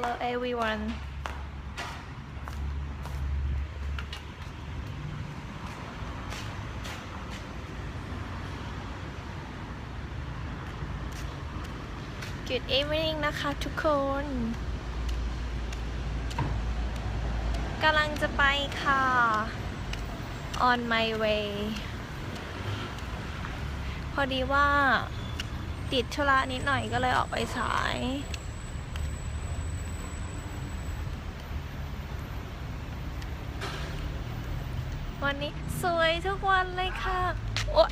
Hello everyone จุด evening นะคะทุกคนกำลังจะไปค่ะ on my way พอดีว่าติดธุระนิดหน่อยก็เลยออกไปสาย วันนี้สวยทุกวันเลยค่ะโอ๊ย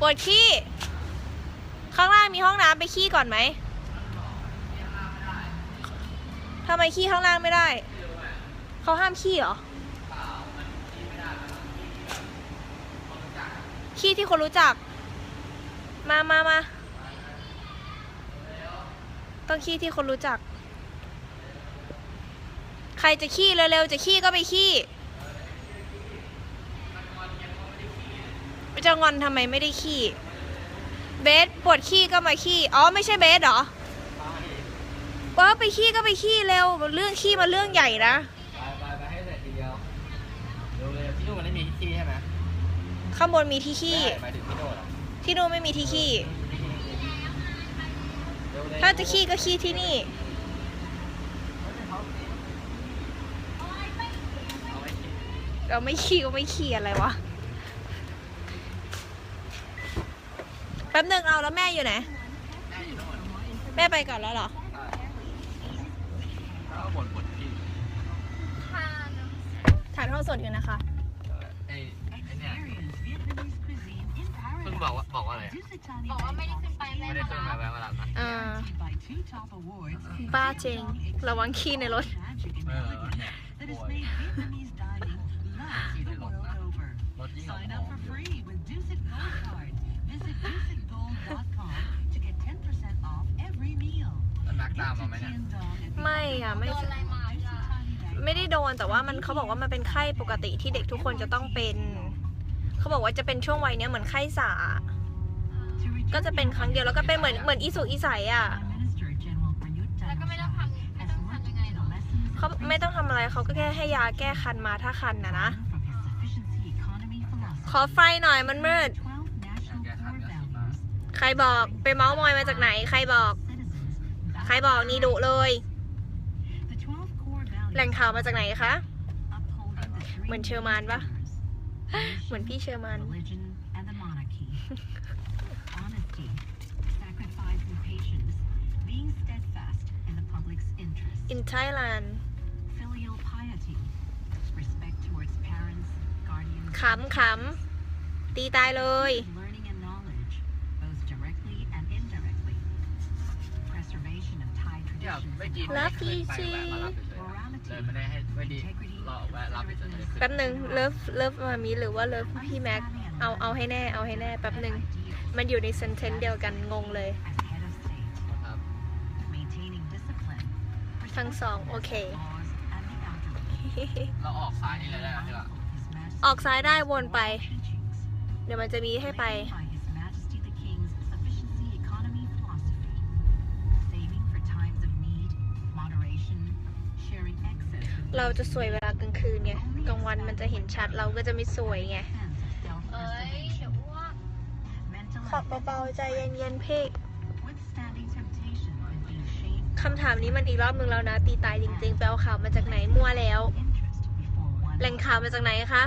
ปวดขี้ ข้างล่างมีห้องน้ำไปขี้ก่อนไหมทำไมขี้ข้างล่างไม่ได้ เขาห้ามขี้เหรอ ขี้ที่คนรู้จัก มามามาต้องขี้ที่คนรู้จัก ใครจะขี้เร็วๆ จะขี้ก็ไปขี้ จะงอนทำไมไม่ได้ขี้ เบสปวดขี้ก็มาขี้ อ๋อไม่ใช่เบสเหรอว่าไปขี้ก็ไปขี้เร็ว เรื่องขี้มาเรื่องใหญ่นะ ไปไปไปให้เสร็จทีเดียวเร็วเลยพี่นู่นมันไม่มีที่ใช่ไหมข้างบนมีที่ขี้ไม่หมายถึงพี่โน่นเหรอที่นู่นไม่มีที่ขี้ เร็วเลยถ้าจะขี้ก็ขี้ที่นี่ เอาไว้กินเราไม่ขี้ก็ไม่ขี้อะไรวะ แป๊บหนึ่งเอาแล้วแม่อยู่ไหน แม่อยู่โน่นแม่ไปก่อนแล้วเหรอถ้าเอาบ่นบ่นพี่ถ่ายทอดสดอยู่นะคะ ไอ้ไอ้เนี่ยเพิ่งบอกว่าบอกว่าอะไรอะบอกว่าไม่ได้ขึ้นไปไม่ได้ขึ้นมาแวะมาหลับนะอ่า บ้าเจงระวังขี้ในรถ เออเนี่ยป่วยที่ในรถนะรถยิ่งเอา Sign ขอ up ง for ตามมาไหมเนี่ยไม่อะไม่โดนอะไรมาจ้ะไม่ได้โดนแต่ว่ามันเขาบอกว่ามันเป็นไข้ปกติที่เด็กทุกคนจะต้องเป็น เขาบอกว่าจะเป็นช่วงวัยเนี้ยเหมือนไข้สา ก็จะเป็นครั้งเดียวแล้วก็เป็นเหมือนเหมือนอีสุกอีใสอะแล้วก็ไม่ต้องทำไม่ต้องทำยังไงหรอเขาไม่ต้องทำอะไรเขาก็แค่ให้ยาแก้คันมาถ้าคันนะนะ ขอไฟหน่อยมันมืด ใครบอกไปเมาส์มอยมาจากไหน ใครบอกใครบอกนี่ดุเลย แหล่งข่าวมาจากไหนคะ เหมือนเชอร์มานปะเหมือนพี่เชอร์มาน Religion and the monarchy. Honesty, sacrifice and patience, being steadfast in the public's interest. in Thailand Filial piety, respect towards parents, guardians, ขำขำตีตายเลย Thai เนี่ย traditions ไม่กิน and รับไม่พี่ขึ้นไปสิแวะมารับเฉยๆนะเลยไม่ได้ให้ไม่ดีรอแวะรับเฉยๆเลยแป๊บหนึ่งเลิฟเลิฟมามีหรือว่าเลิฟพี่แม็กเอาเอาให้แน่เอาให้แน่แป๊บหนึ่งมันอยู่ในเซนเทนเดียวกันงงเลย as head of state, ครับ maintaining discipline, ทั้งสองโอเค laws, and the elderly. เราออกซ้ายนี่เลยได้ไหมพี่ล่ะ His Majesty ออกซ้ายได้วนไป teachings. เดี๋ยวมันจะมีให้ไป By His เราจะสวยเวลากลางคืนไง กลางวันมันจะเห็นชัดเราก็จะไม่สวยไง sense of เอ้ย self-preservation. เดี๋ยวอ้วก Mental ขับ and เบา physical ๆใจเย็นๆเพก withstanding temptation and being shamed คำถามนี้มันอีกรอบนึงแล้วนะ ตีตายจริงๆ ไปเอาข่าวมาจากไหนมั่วแล้ว interest before one แหล่งข่าวมาจากไหนคะ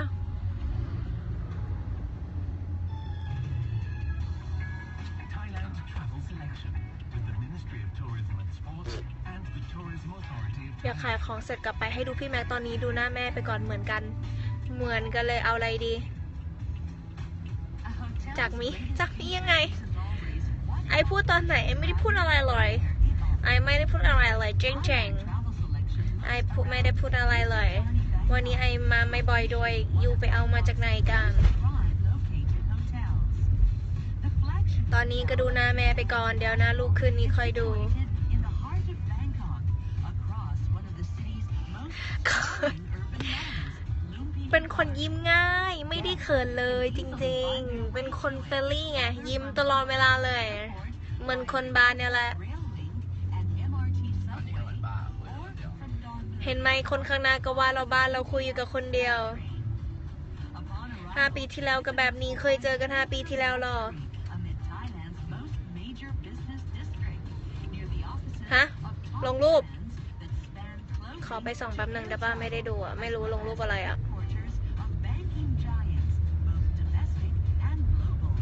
ขายของเสร็จกลับไปให้ดูพี่แม็กตอนนี้ดูหน้าแม่ไปก่อนเหมือนกัน เหมือนกันเลยเอาอะไรดี จากมิจากมิยังไง ไอพูดตอนไหนไอไม่ได้พูดอะไรเลยไอไม่ได้พูดอะไรเลยเจ๊งเจงไอพูดไม่ได้พูดอะไรเลย วันนี้ไอมาไม่บ่อยด้วยยูไปเอามาจากไหนกันตอนนี้ก็ดูหน้าแม่ไปก่อนเดี๋ยวหน้าลูกขึ้นนี้ค่อยดู เป็นคนยิ้มง่าย ไม่ได้เขินเลยจริงๆ เป็นคนเฟรนลี่ไงยิ้มตลอดเวลาเลย เหมือนคนบ้านเนี่ยแหละ เห็นไหมคนข้างหน้าก็ว่าเราบ้านเราคุยอยู่กับคนเดียวห้าปีที่แล้วก็แบบนี้เคยเจอกันห้าปีที่แล้วหรอฮะลงรูป ขอไปส่องแป๊บหนึ่งได้ป่ะไม่ได้ดูอะ ไม่รู้ลงรูปอะไรอะ headquarters of banking giants, both domestic and global.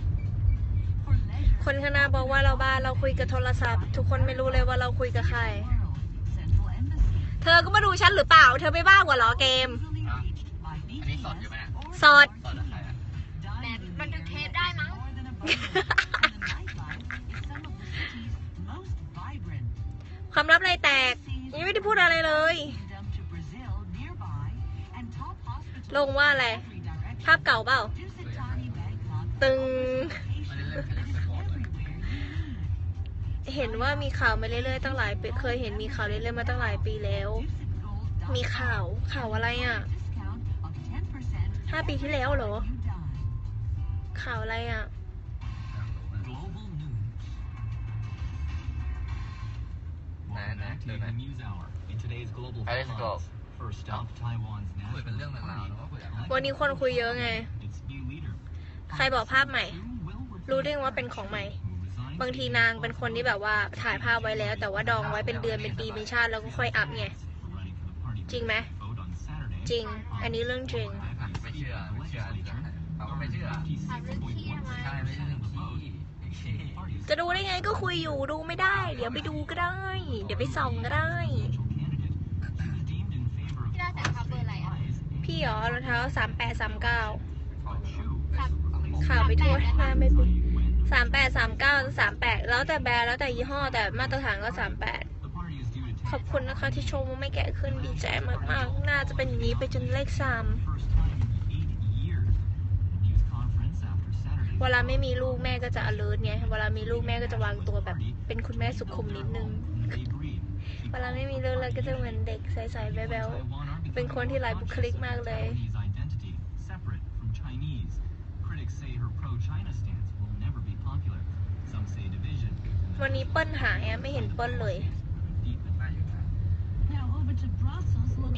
For leisure, คนข้างหน้าบอกว่าเราบ้านเราคุยกับโทรศัพท์ ทุกคนไม่รู้เลยว่าเราคุยกับใคร world, Central Embassy, เธอก็มาดูฉันหรือเปล่า เธอไม่บ้ากว่าเหรอเกม easily reached by อันนี้สดอยู่ไหม BTS or สดสดอะใครอะ Dining in บันทึก the เทป area ได้ is มั้ง more than a bonus, and the nightlife is some of the city's most vibrant. ความลับอะไรแตก ยังไม่ได้พูดอะไรเลย Kingdom to Brazil nearby, and top hospitals ลงว่าอะไร in every direction. ภาพเก่าเปล่า Dusitani Bangkok ตึงไม่ได้เล่น that is แค่นั้น everywhere you need. เห็นว่ามีข่าวมาเรื่อยๆตั้งหลายปีเคยเห็นมีข่าวเรื่อยๆมาตั้งหลายปีแล้ว Dusitgold.com มีข่าวข่าวอะไรอะ discount of 10%ห้าปีที่แล้วเหรอ when you dine. ข่าวอะไรอะ นไหน Welcome back to เดี๋ยวไหน the News Hour. In today's global Hey, let's go. headlines, first up, Taiwan's คุยเป็น national เรื่องเป็นราว party เนาะคุยอะไร elected วันนี้คนคุยเยอะไง its new leader. ใครบอกภาพใหม่ will replace รู้ได้ไงว่าเป็นของใหม่ who resigned บางทีนางเป็นคนที่แบบว่าถ่ายภาพไว้แล้ว แต่ว่าดองไว้เป็นเดือนเป็นปีเป็นชาติแล้วก็ค่อยอัพไง for running for the party จริงไหม vote on Saturday. จริง อันนี้เรื่องจริง ไม่เชื่อไม่เชื่อดีกว่าเขาก็ไม่เชื่อใช่ไม่ใช่เรื่องขี้ขี้ จะดูได้ไงก็คุยอยู่ดูไม่ได้ เดี๋ยวไปดูก็ได้ เดี๋ยวไปส่องก็ได้ ที่ได้แต่คับเบอร์อะไรอะพี่เหรอรองเท้าสามแปดสามเก้าสามข่าวไปทั่วสามแปดหน้าไม่ปุ๊สามแปดสามเก้าสามแปดแล้วแต่แบรนด์แล้วแต่ยี่ห้อแต่มาตรฐานก็สามแปดขอบคุณนะคะที่ชมว่าไม่แก่ขึ้นดีใจมากๆ น่าจะเป็นอย่างนี้ไปจนเลขสาม เวลาไม่มีลูกแม่ก็จะ alert ไงเวลามีลูกแม่ก็จะวางตัวแบบ เป็นคุณแม่สุขุมนิดนึง เวลาไม่มีลูกเลยก็จะเหมือนเด็กใสๆแบ๊วๆเป็นคนที่หลายบุคลิกมากเลย วันนี้เปิ้ลหายไม่เห็นเปิ้ลเลย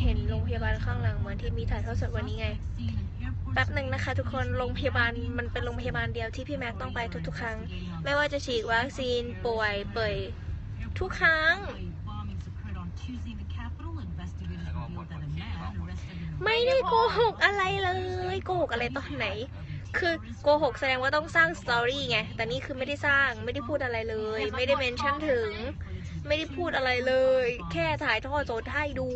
เห็นโรงพยาบาลข้างหลังเหมือนที่มีถ่ายทอดสดวันนี้ไง แป๊บหนึ่งนะคะ ทุกคนโรงพยาบาลมันเป็นโรงพยาบาลเดียวที่พี่แม็กต้องไปทุกๆ ครั้ง ไม่ว่าจะฉีดวัคซีนป่วยเปิดทุกครั้ง ไม่ได้โกหกอะไรเลยโกหกอะไรตอนไหน คือโกหกแสดงว่าต้องสร้างสตอรี่ไงแต่นี่คือไม่ได้สร้างไม่ได้พูดอะไรเลย ไม่ได้เมนชั่นถึง ไม่ได้พูดอะไรเลย แค่ถ่ายทอดสดให้ดู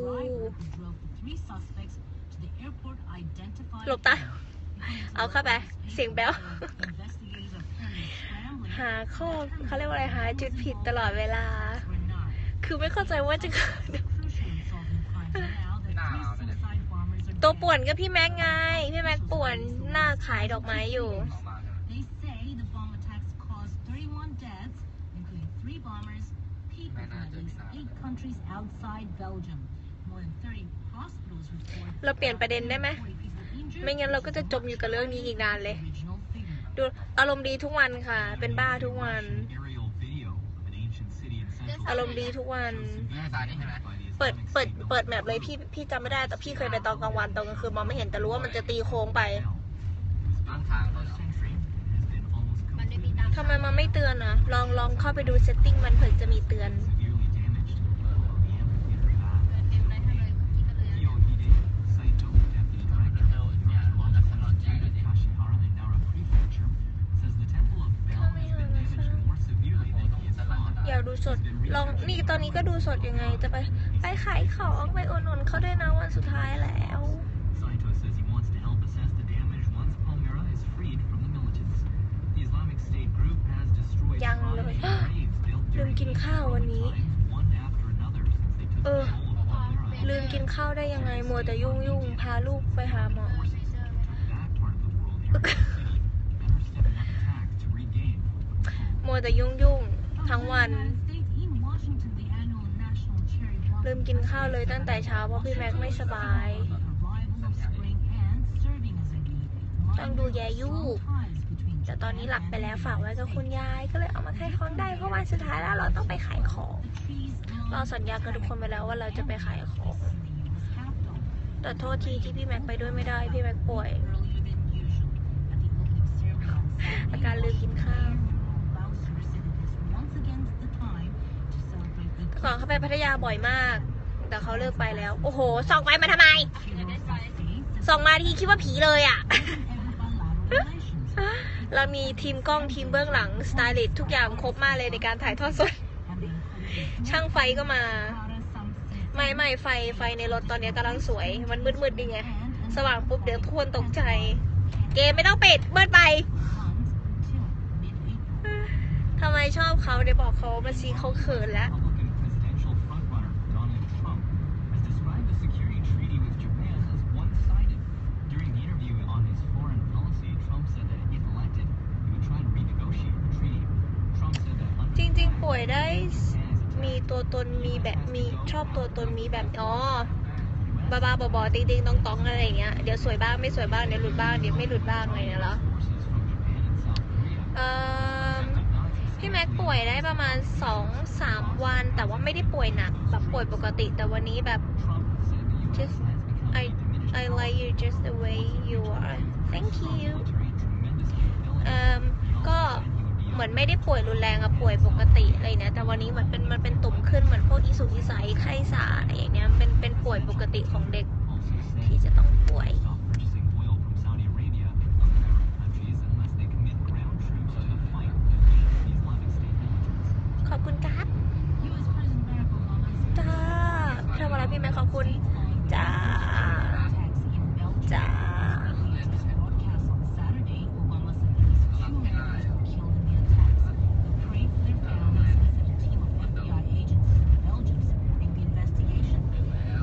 หลบตา เอาเข้าไป เสียงแบลหาข้อเขาเรียกว่าอะไรหาจุดผิดตลอดเวลา คือไม่เข้าใจว่าจะตัวป่วนก็พี่แม็กไง พี่แม็กป่วนหน้าขายดอกไม้อยู่ เราเปลี่ยนประเด็นได้ไหม ไม่งั้นเราก็จะจมอยู่กับเรื่องนี้อีกนานเลย Original figure. ดูอารมณ์ดีทุกวันค่ะ เป็นบ้าทุกวัน อารมณ์ดีทุกวันนี่ตานี่ใช่ไหมเปิดเปิดเปิดแมปเลยพี่พี่จำไม่ได้แต่พี่เคยไปตอนกลางวันตอนกลางคืนมองไม่เห็นแต่รู้ว่ามันจะตีโค้งไปข้างทางเลยเหรอมันไม่มีตามทำไมมันไม่เตือนอะลองลองเข้าไปดูเซตติ้งมันเผื่อจะมีเตือน เต็มเลยให้เลยเมื่อกี้ก็เลย อยากดูสด ลองนี่ตอนนี้ก็ดูสดยังไง จะไปไปขายของไปอุดหนุนเขาด้วยนะวันสุดท้ายแล้ว Saito says he wants to help assess the damage once Palmyra is freed from the militants. The Islamic State group has destroyed ยัง shrines เลย and graves built ลืม during กินข้าววันนี้ times, one after another since they took เออ control of Palmyra. ลืมกินข้าวได้ยังไง มัวแต่ยุ่งยุ่งๆพาลูกไปหาหมอ That part of the world area of the city, men are stepping up attacks to regain what was called มัวแต่ยุ่งยุ่งๆ ทั้งวันลืมกินข้าวเลยตั้งแต่เช้าเพราะพี่แม็กไม่สบาย ต้องดูแยยูแต่ตอนนี้หลับไปแล้วฝากไว้กับคุณยายก็เลยเอามาขายของได้เพราะวันสุดท้ายแล้วเราต้องไปขายของ เราสัญญากับทุกคนไปแล้วว่าเราจะไปขายของ แต่โทษทีที่พี่แม็กไปด้วยไม่ได้พี่แม็กป่วย อาการลืมกินข้าว ก่อนเขาไปพัทยาบ่อยมาก แต่เขาเลิกไปแล้ว โอ้โห ส่องไปมาทำไม ส่องมาทีคิดว่าผีเลยอะ เรามีทีมกล้องทีมเบื้องหลัง สไตลิสทุกอย่างครบมากเลยในการถ่ายทอดสด ช่างไฟก็มา ไม่ไม่ไฟไฟในรถตอนนี้กำลังสวย มันมืดมืดๆดีไง สว่างปุ๊บเดี๋ยวทุกคนตกใจ เกมไม่ต้องปิดมืดไปทำไมชอบเขาเดี๋ยวบอกเขามาซีเขาเขินแล้ว ริง ๆ ป่วยได้มีตัวตนมีแบบมีชอบตัวตนมีแบบอ๋อบ้าบ้าๆบอๆติงติงๆตองตองๆอะไรอย่างเงี้ยเดี๋ยวสวยบ้างไม่สวยบ้างเดี๋ยวหลุดบ้างเดี๋ยวไม่หลุดบ้างอะไรเนี่ยเหรอเออพี่แม็กป่วยได้ประมาณสองสามวัน แต่ว่าไม่ได้ป่วยหนักแบบป่วยปกติ แต่วันนี้แบบ just I I like you just the way you are thank you เอ่มก็ เหมือนไม่ได้ป่วยรุนแรงอะป่วยปกติอะไรเนี่ยแต่วันนี้มันเป็นมันเป็นตุ่มขึ้นเหมือนพวกอีสุกอีใสไข้สาอะไรอย่างเงี้ยเป็นเป็นป่วยปกติของเด็กที่จะต้องป่วย stop purchasing oil from Saudi Arabia and other Arab countries unless they commit ground troops to the fight against the Islamic State militants. ขอบคุณครับ U.S. President Barack Obama said จ้าทำอะไรพี่แม่ขอบคุณ จ้า attacks in Belgium. จ้า broadcast on Saturday, Obama said at least two Americans were killed in the attacks. Praying for their families, he said a team of FBI agents in Belgium supporting the investigation.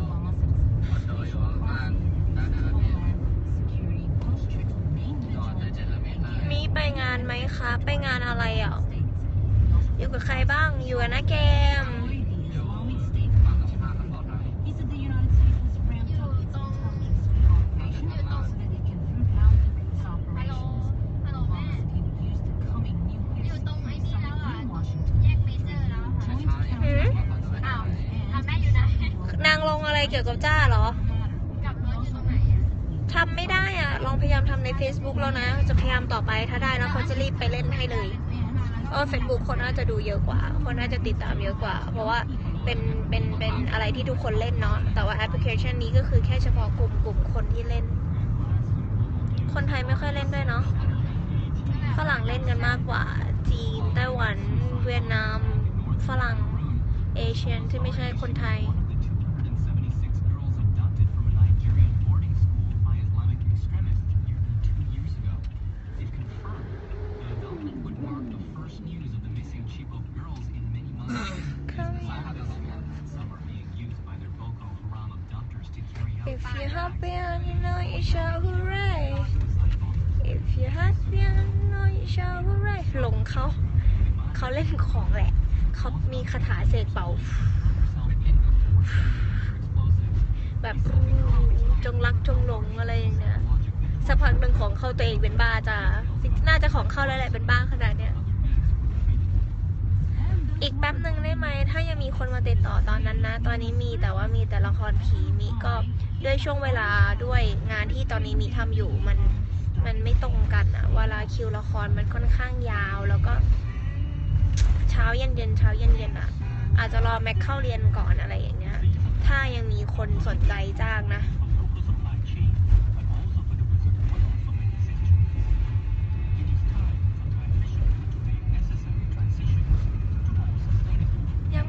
Obama said his administration will prosecute Homeland Security posture to remain vigilant มีไปงานไหมคะ ไปงานอะไรอะ States. อยู่กับใครบ้าง อยู่กับน้าเกม The Islamic State He said the United States has ramped up its intelligence operation so that it can root out its ฮัลโหล operations. ฮัลโหลแม่ Obama said he would use the coming อยู่ nuclear ตรงไอ้ security นี่แล้ว summit อะ in Washington แยกเมเจอร์แล้วอะค่ะ joint หืม counters อ้าว and ทำแม่อยู่ไหน นางลงอะไรเกี่ยวกับจ้าเหรอทำไม่ได้อะ ลองพยายามทำใน Facebook แล้วนะ จะพยายามต่อไปถ้าได้นะเขาจะรีบไปเล่นให้เลยเพราะเฟซบุ๊กคนน่าจะดูเยอะกว่า คนน่าจะติดตามเยอะกว่า เพราะว่าเป็นเป็นเป็นอะไรที่ทุกคนเล่นเนาะแต่ว่าแอปพลิเคชันนี้ก็คือแค่เฉพาะกลุ่มกลุ่มคนที่เล่น คนไทยไม่ค่อยเล่นด้วยเนาะฝรั่งเล่นกันมากกว่า จีนไต้หวัน เวียดนาม ฝรั่งเอเชียนที่ไม่ใช่คนไทย One of the 276 girls abducted from a Nigerian boarding school by Islamic extremists nearly two years ago. If confirmed, the development would mark the first news of the missing Chibok girls in many months. Some are being used by their Boko Haram abductors to carry out If you happy and you know you shout hooray If you happy and you know you shout hooray หลงเขา เขาเล่นของแหละ เขามีคาถาเสกเป่า แบบจงรักจงหลงอะไรอย่างเงี้ย สักพักหนึ่งของเข้าตัวเองเป็นบ้าจ้าน่าจะข อะไรเป็นบ้างขนาดเนี้ย อีกแป๊บหนึ่งได้ไหม ถ้ายังมีคนมาติดต่อตอนนั้นนะ ตอนนี้มีแต่ว่ามีแต่ละครผีมีก็ด้วยช่วงเวลาด้วยงานที่ตอนนี้มีทำอยู่มันมันไม่ตรงกันอะเวลาคิวละครมันค่อนข้างยาวแล้วก็ เช้าเย็นเย็นเช้าเย็นเย็นอะอาจจะรอแม็กเข้าเรียนก่อนอะไรอย่างเงี้ย ถ้ายังมีคนสนใจจ้างนะ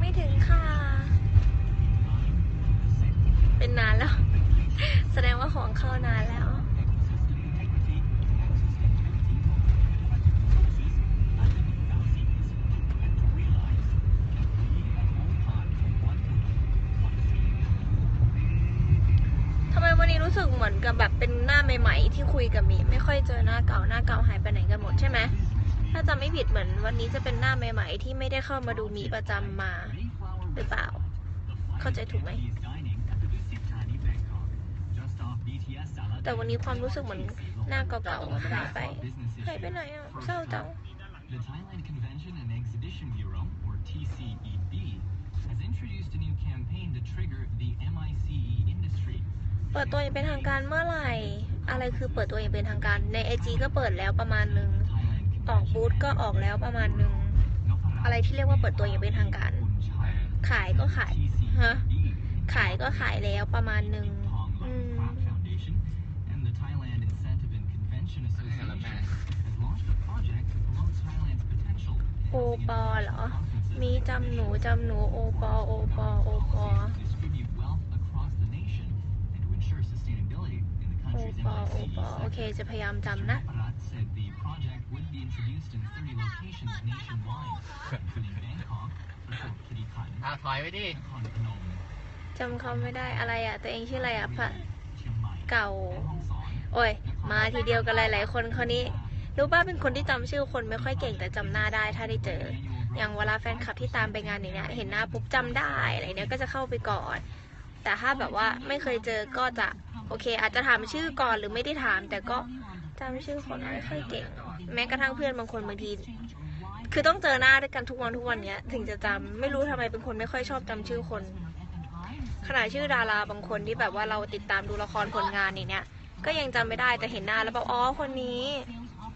ไม่ถึงค่ะ เป็นนานแล้ว แสดงว่าของเข้านานแล้วทำไมวันนี้รู้สึกเหมือนกับแบบเป็นหน้าใหม่ๆที่คุยกับหมี ไม่ค่อยเจอหน้าเก่าหน้าเก่าหายไปไหนกันหมดใช่ไหมถ้าจำไม่ผิดเหมือนวันนี้จะเป็นหน้าใหม่ๆที่ไม่ได้เข้ามาดูหมีประจำมา หรือเปล่า เข้าใจถูกไหม แต่วันนี้ความรู้สึกเหมือนหน้าเก่าๆหายไปหายไปไหนอะเศร้าจัง The Thailand Convention and Exhibition Bureau, or TCEB, has introduced a new campaign to trigger the MICE industry. เปิดตัวอย่างเป็นทางการเมื่อไหร่ อะไรคือเปิดตัวอย่างเป็นทางการ ในไอจีก็เปิดแล้วประมาณหนึ่งออกบูธก็ออกแล้วประมาณหนึ่งอะไรที่เรียกว่าเปิดตัวอย่างเป็นทางการ ขายก็ขายฮะขายก็ขายแล้วประมาณหนึ่งอืม and the Thailand Incentive and Convention Association has launched a project to promote Thailand's potential โอปอเหรอ มีจำหนูจำหนูโอปอโอปอโอปอ to distribute wealth across the nation and to ensure sustainability in the โอ country's ปอโอ MIC ปอโอเคจะพยายามจำนะ Parat said the project would be introduced in 30 locations nationwide, including Bangkok, Phuket, Kitty อะถอยไปดิ Nakhon Phanom, จำเขาไม่ได้อะไรอะ ตัวเองชื่ออะไรอะพระ Chiang Mai, เก่า Hong Kong, โอ้ย มาทีเดียวกันหลายๆคนคนนี้ รู้ป่ะเป็นคนที่จำชื่อคนไม่ค่อยเก่งแต่จำหน้าได้ถ้าได้เจอ อย่างเวลาแฟนคลับที่ตามไปงานอย่างเนี้ยเห็นหน้าปุ๊บจำได้อะไรเนี้ยก็จะเข้าไปก่อน แต่ถ้าแบบว่าไม่เคยเจอก็จะโอเค อาจจะถามชื่อก่อนหรือไม่ได้ถาม แต่ก็จำชื่อคนไม่ค่อยเก่ง แม้กระทั่งเพื่อนบางคนบางที คือต้องเจอหน้าด้วยกันทุกวันทุกวันเนี้ย ถึงจะจำไม่รู้ทำไมเป็นคนไม่ค่อยชอบจำชื่อคน ขนาดชื่อดาราบางคนที่แบบว่าเราติดตามดูละครผลงานอย่างเนี้ยก็ยังจำไม่ได้แต่เห็นหน้าแล้วแบบอ๋อคนนี้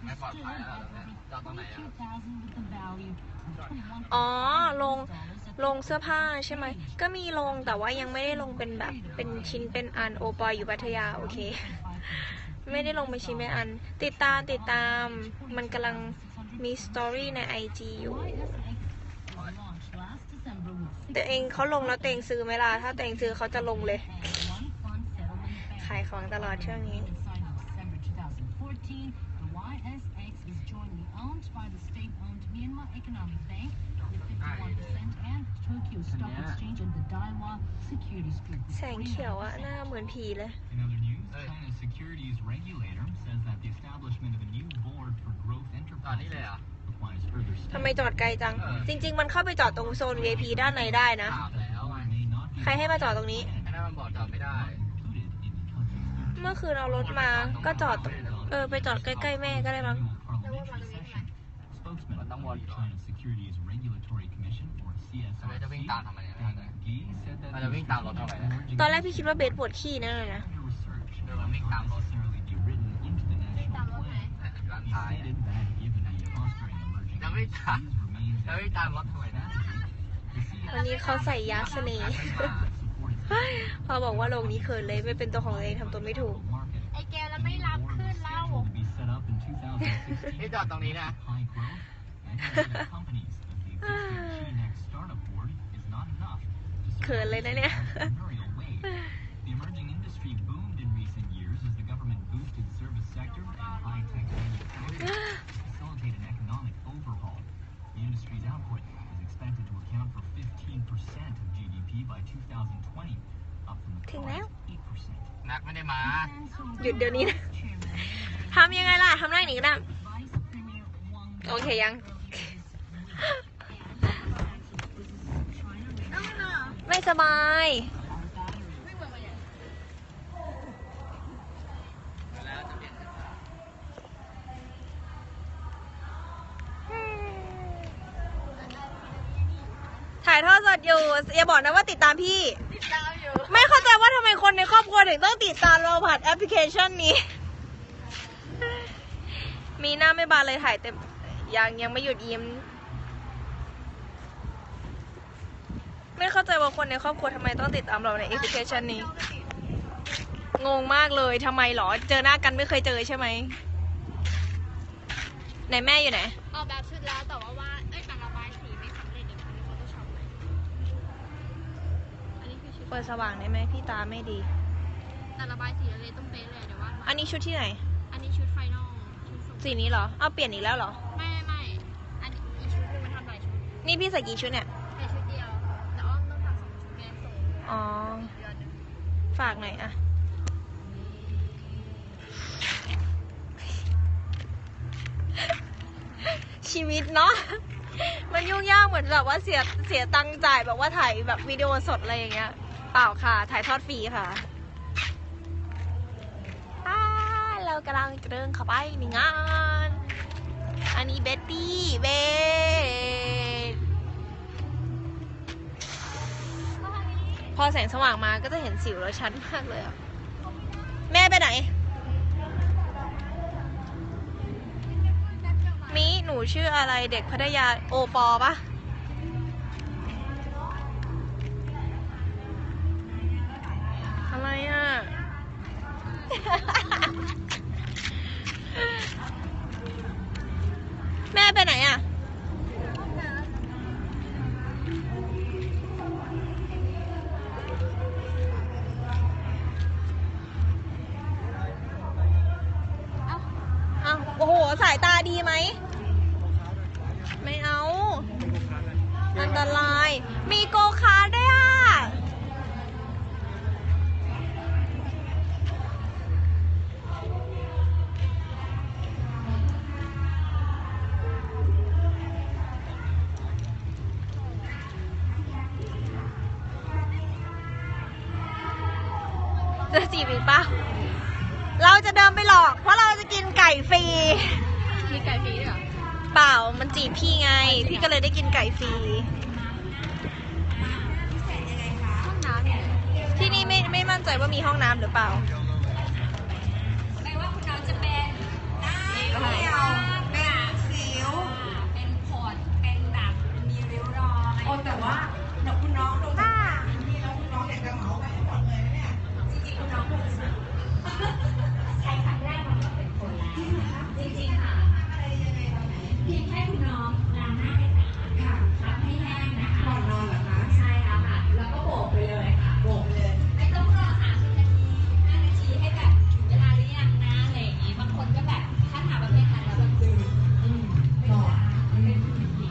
ไม่ปลอดภัยแล้วเหรอเนี่ยจอดตรงไหนอะอ๋อลงลงเสื้อผ้าใช่ไหม ก็มีลงแต่ว่ายังไม่ได้ลงเป็นแบบเป็นชิ้นเป็นอันโอปอยอยู่พัทยาโอเค ไม่ได้ลงเป็นชิ้นเป็นอัน ติดตามติดตามมันกำลัง มีสตอรี่ในไอจีอยู่ แต่เองเขาลงแล้วเตวเองซื้อไหมล่ะ ถ้าเตวเองซื้อเขาจะลงเลย ขายของตลอดช่วงนี้ The YSX is jointly owned by the state-owned Myanmar Economic Bank with 51% and Tokyo Stock Exchange and the Daiwa Securities Group. with แสงเขียวอะหน้าเหมือนผีเลย In other news, China's securities regulator says that the establishment of a new board for growth จ อดนี่ enterprises เลยเหรอะ requires further ทำไม study. จอดไกลจัง จริง ๆ มันเข้าไปจอดตรงโซน VIP ด้านในได้นะ ถามแล้วไง May not be ใครให้มาจอดตรงนี้ ไอ้นั่นมันบอกจอดไม่ได้ included in the country's เมื่อคืนเอารถมาก็จอดตรงเออ ไปจอดใกล้ๆแม่ก็ได้มั้ง parliamentary session. Spokesman of the China Securities Regulatory Commission, or ทำไมจะวิ่ง CSRC, ตามทำไมเนี่ย Deng Gi, said that มันจะวิ่งตามรถทำไมเนี่ย emerging ตอนแรกพี่คิดว่าเบสปวดขี้นั่นเลยนะ under research Pero ang may not tama. necessarily be written into the national tama plan. ร้าน He ท้าย stated that given the fostering emerging Now wait, industries remains แล้ววิ่งตามรถทำไมนะ the วันนี้เขาใส่ยาเสน่ห์ พอบอกว่าโรงนี้เขินเลยไม่เป็นตัวของตัวเองทำตัวไม่ถูก ไอแกแล้วไม่รับขึ้นเล่านี่จอดตรงนี้นะ high growth and innovative companies of the existing Chinex startup board is not enough to เขินเลยนะเนี่ย entrepreneurial wave. The emerging industry boomed in recent years as the government boosted service sector and high-tech manufacturing ถึงแล้ว current 8%. นักไม่ได้มา หยุดเดี๋ยวนี้นะทำยังไงล่ะทำได้หนิก็ได้โอเคยัง ไม่สบาย บอกนะว่าติดตามพี่ ติดตามอยู่ ไม่เข้าใจว่าทำไมคนในครอบครัวถึงต้องติดตามเราผ่านแอปพลิเคชันนี้ มีหน้าไม่บานเลยถ่ายเต็มยังยังไม่หยุดยิ้ม ไม่เข้าใจว่าคนในครอบครัวทำไมต้องติดตามเราในแอปพลิเคชันนี้ งงมากเลยทำไมหรอ เจอหน้ากันไม่เคยเจอใช่ไหมไหนแม่อยู่ไหน เปิดสว่างได้ไหมพี่ตาไม่ดี แต่ระบายสีอะไรต้องเป๊ะเลยเดี๋ยววาดอันนี้ชุดที่ไหน อันนี้ชุดไฟนอลชุดสุดสีนี้เหรอเอาเปลี่ยนอีกแล้วเหรอ ไม่ไม่ไม่อันนี้อีกชุดหนึงมันทำหลายชุดนี่พี่ใส่กี่ชุดเนี่ยแค่ชุดเดียวแต่อ้อมต้องทำสองชุดไงส่งอ๋อ เดือนหนึงฝากหน่อยอะชีวิตเนาะ มันยุ่งยากเหมือนแบบว่าเสียเสียตังค์จ่ายแบบว่าถ่ายแบบวิดีโอสดอะไรอย่างเงี้ย เปล่าค่ะ ถ่ายทอดฟรีค่ะอ่าเรากำลังจะเดินเข้าไปในงาน อันนี้เบตตี้เบสพอแสงสว่างมาก็จะเห็นสิวเราชัดมากเลยอะแม่ไปไหน มิหนูชื่ออะไรเด็กพัทยาโอปอปะ แม่ไปไหนอะ เอาโอ้โห สายตาดีไหม ไม่เอา อันตราย มีโก มีไก่ฟรีด้วยเหรอเปล่ามันจีบพี่ไง พี่ก็เลยได้กินไก่ฟรีห้องน้ำเนี่ยที่นี่ไม่ไม่มั่นใจว่ามีห้องน้ำหรือเปล่า有吗？